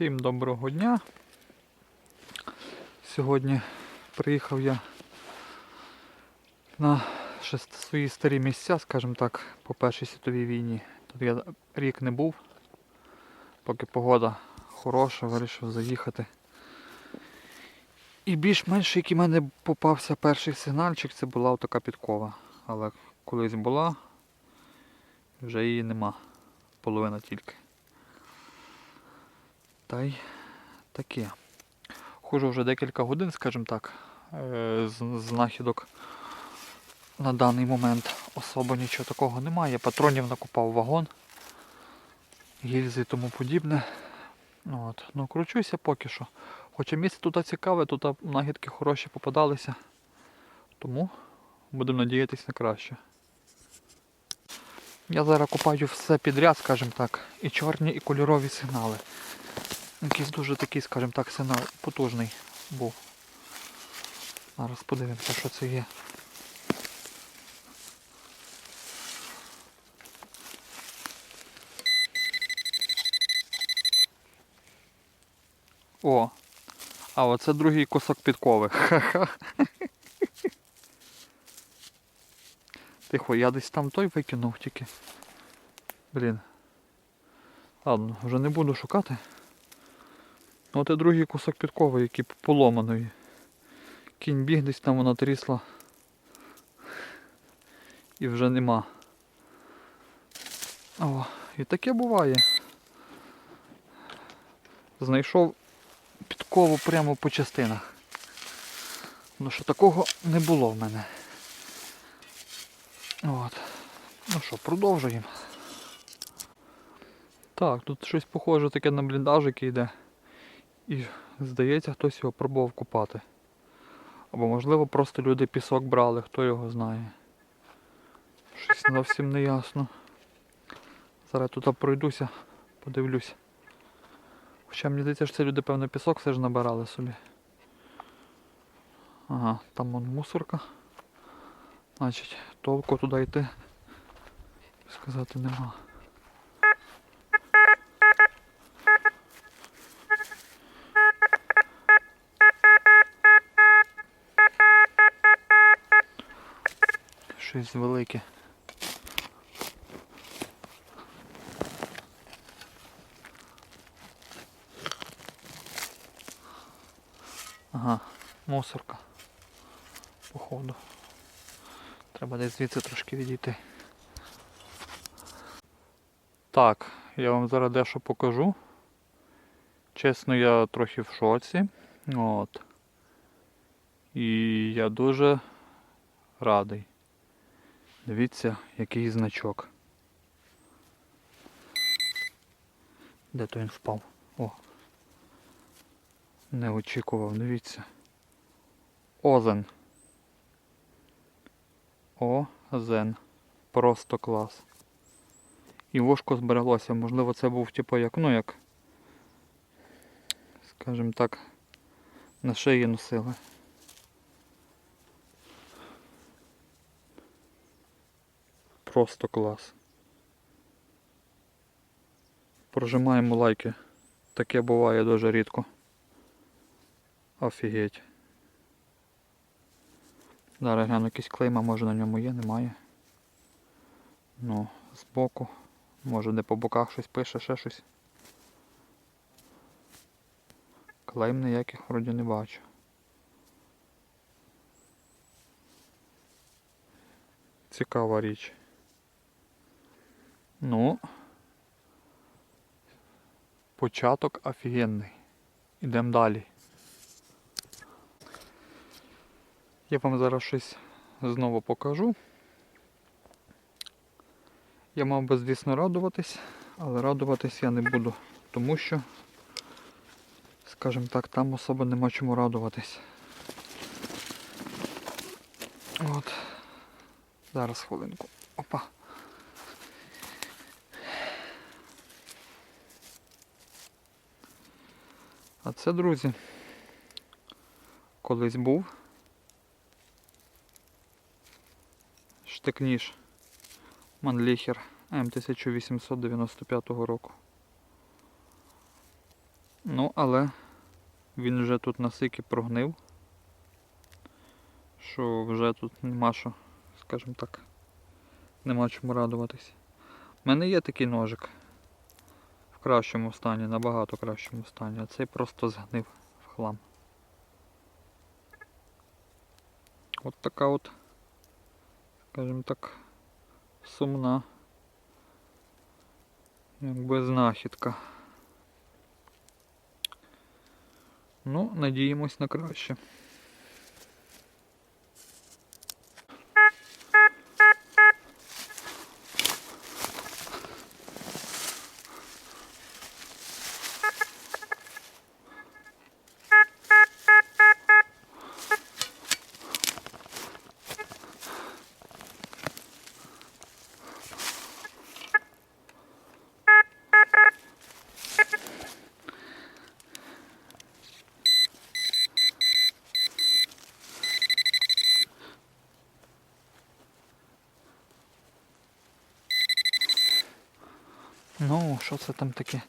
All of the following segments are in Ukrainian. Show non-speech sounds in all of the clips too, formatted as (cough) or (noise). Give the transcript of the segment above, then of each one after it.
Всім доброго дня. Сьогодні приїхав я на свої старі місця, скажімо так, по Першій світовій війні. Тут я рік не був, поки погода хороша, вирішив заїхати. І більш-менш, який в мене попався перший сигнальчик, це була така підкова. Але колись була, вже її нема. Половина тільки. Та й таке. Хожу вже декілька годин, скажімо так, е, знахідок на даний момент особо нічого такого немає. Патронів накопав вагон, гільзи і тому подібне. Ну, От. Ну, кручуся поки що. Хоча місце тут цікаве, тут нагідки хороші попадалися. Тому будемо надіятися на краще. Я зараз купаю все підряд, скажімо так, і чорні, і кольорові сигнали. Якийсь дуже такий, скажімо так, сигнал потужний був. Зараз подивимося, що це є. О! А оце другий кусок підкови. Ха-ха. (laughs) Тихо, я десь там той викинув тільки. Блін. Ладно, вже не буду шукати. Ну, Оце другий кусок підкови, який поломаної. Кінь біг десь там вона трісла. І вже нема. О, і таке буває. Знайшов підкову прямо по частинах. Ну що такого не було в мене. От. Ну що, продовжуємо. Так, тут щось похоже таке на бліндажики йде. І здається, хтось його пробував купати. Або можливо просто люди пісок брали, хто його знає. Щось зовсім не ясно. Зараз тут пройдуся, подивлюсь. Хоча мені здається, що це люди, певно, пісок все ж набирали собі. Ага, там вон мусорка. Значить, толку туди йти. Сказати нема. Щось велике. Ага, мусорка. Походу. Треба десь звідси трошки відійти. Так, я вам зараз дещо покажу. Чесно, я трохи в шоці. От. І я дуже радий. Дивіться, який значок. Де то він впав? О. Не очікував, дивіться. Озен. Озен. Просто клас. І вушко збереглося. Можливо, це був типу як, ну як. Скажімо так, на шиї носили. Просто клас. Прожимаємо лайки. Таке буває дуже рідко. Офігеть. Зараз гляну якісь клейма, може на ньому є, немає. Ну, збоку. Може де по боках щось пише, ще щось. Клейм ніяких вроді не бачу. Цікава річ. Ну, початок офігенний. Ідемо далі. Я вам зараз щось знову покажу. Я мав би, звісно, радуватись, але радуватись я не буду, тому що, скажімо так, там особо нема чому радуватись. От. Зараз хвилинку. Опа. А це, друзі, колись був штик-ніж Манліхер М1895 року. Ну, але він вже тут настільки прогнив, що вже тут нема що, скажімо так, нема чому радуватись. У мене є такий ножик в кращому стані, набагато кращому стані, а цей просто згнив в хлам. От така от, скажімо так, сумна. Якби знахідка. Ну, надіємось на краще. Ну, що це там таке?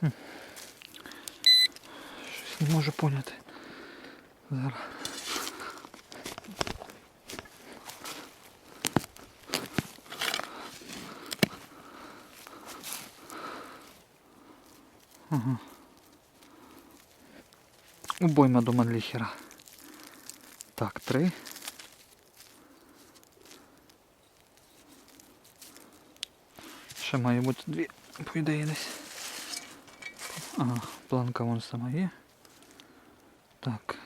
Хм. Щось не можу поняти. Зараз. Ага. Убойма до Манліхера. Так, три. Ще має бути дві, по ідеї десь. Ага, планка вон сама є. Так.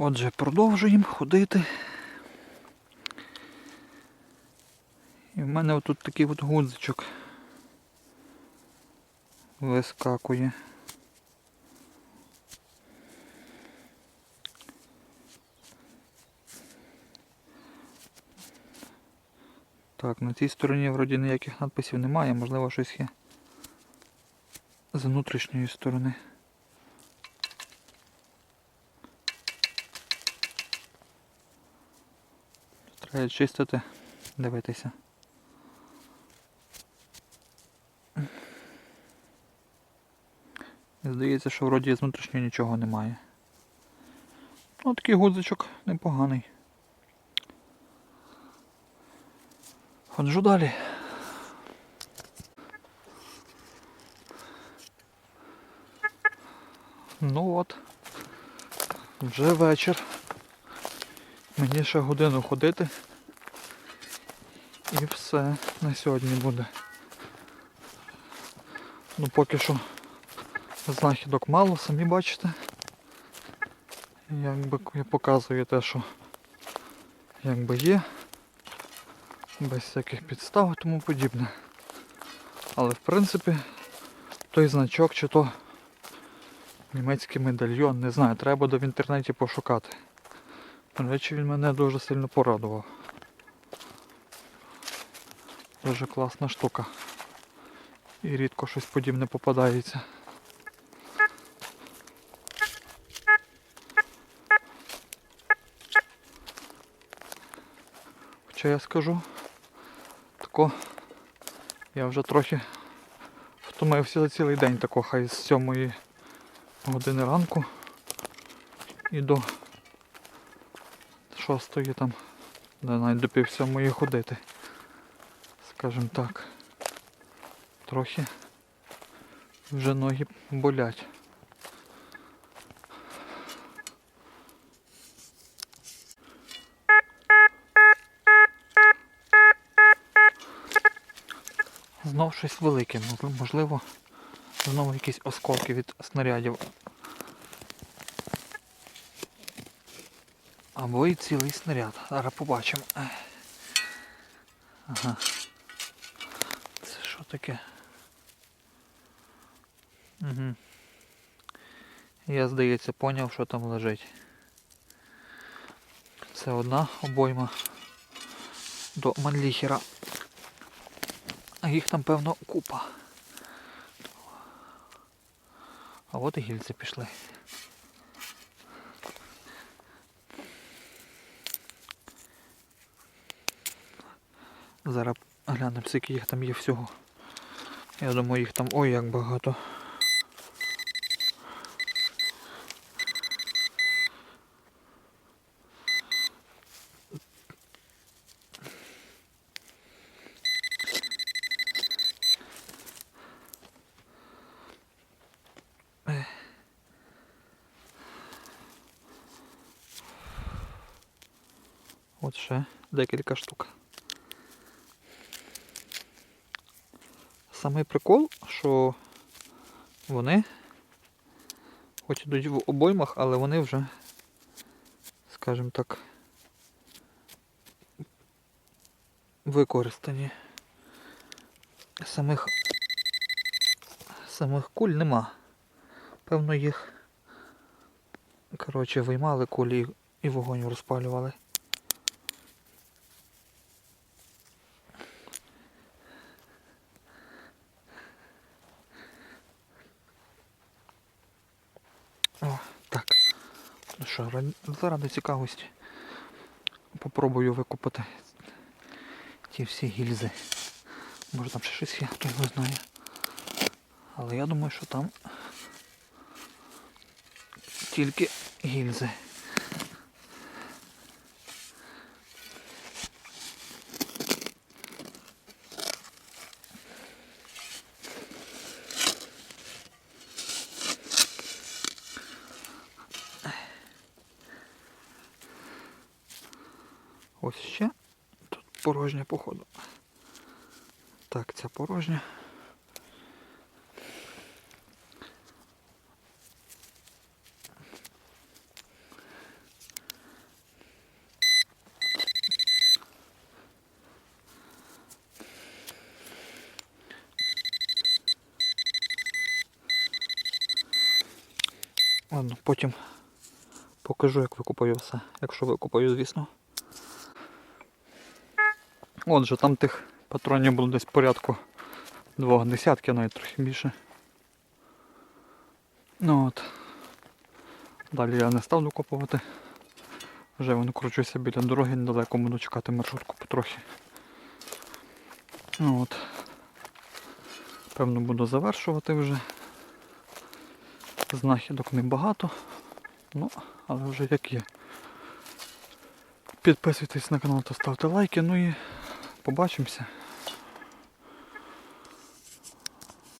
Отже, продовжуємо ходити. І в мене отут такий от гудзичок вискакує. Так, на цій стороні вроді ніяких надписів немає, можливо щось є з внутрішньої сторони. Треба чистити, дивитися. Здається, що вроді з внутрішнього нічого немає. Ну, такий гудзичок непоганий. Ходжу далі. Ну от, вже вечір. Мені ще годину ходити. І все на сьогодні буде. Ну поки що знахідок мало, самі бачите. Якби я показую те, що якби є. Без всяких підстав і тому подібне. Але в принципі той значок чи то німецький медальйон, не знаю, треба буде в інтернеті пошукати. До речі, він мене дуже сильно порадував. Дуже класна штука. І рідко щось подібне попадається. Хоча я скажу, тако я вже трохи втомився за цілий день тако, хай з 7 години ранку і до шостої там, де навіть до пів сьомої ходити. Скажем так. Трохи вже ноги болять. Знов щось велике, мож- можливо, знову якісь осколки від снарядів. Або і цілий снаряд. Зараз побачимо. Ага. Це що таке? Угу. Я, здається, поняв, що там лежить. Це одна обойма до Манліхера. А їх там, певно, купа. А от і гільзи пішли. Зараз глянемо, скільки їх там є всього. Я думаю, їх там ой як багато. От ще декілька штук. Самий прикол, що вони хоч ідуть в обоймах, але вони вже, скажімо так, використані. Самих самих куль нема. Певно їх коротше виймали кулі і вогонь розпалювали. О, так. Ну що, заради цікавості попробую викопати ті всі гільзи. Може там ще щось є, хто його знає. Але я думаю, що там тільки гільзи. Ось ще. Тут порожня, походу. Так, ця порожня. Ладно, потім покажу, як викупаю все. Якщо викупаю, звісно. Отже, там тих патронів було десь порядку двох десятків, навіть трохи більше. Ну от. Далі я не став докопувати. Вже воно кручуся біля дороги, недалеко буду чекати маршрутку потрохи. Ну от. Певно буду завершувати вже. Знахідок небагато. Ну, але вже як є. Підписуйтесь на канал та ставте лайки, ну і побачимося.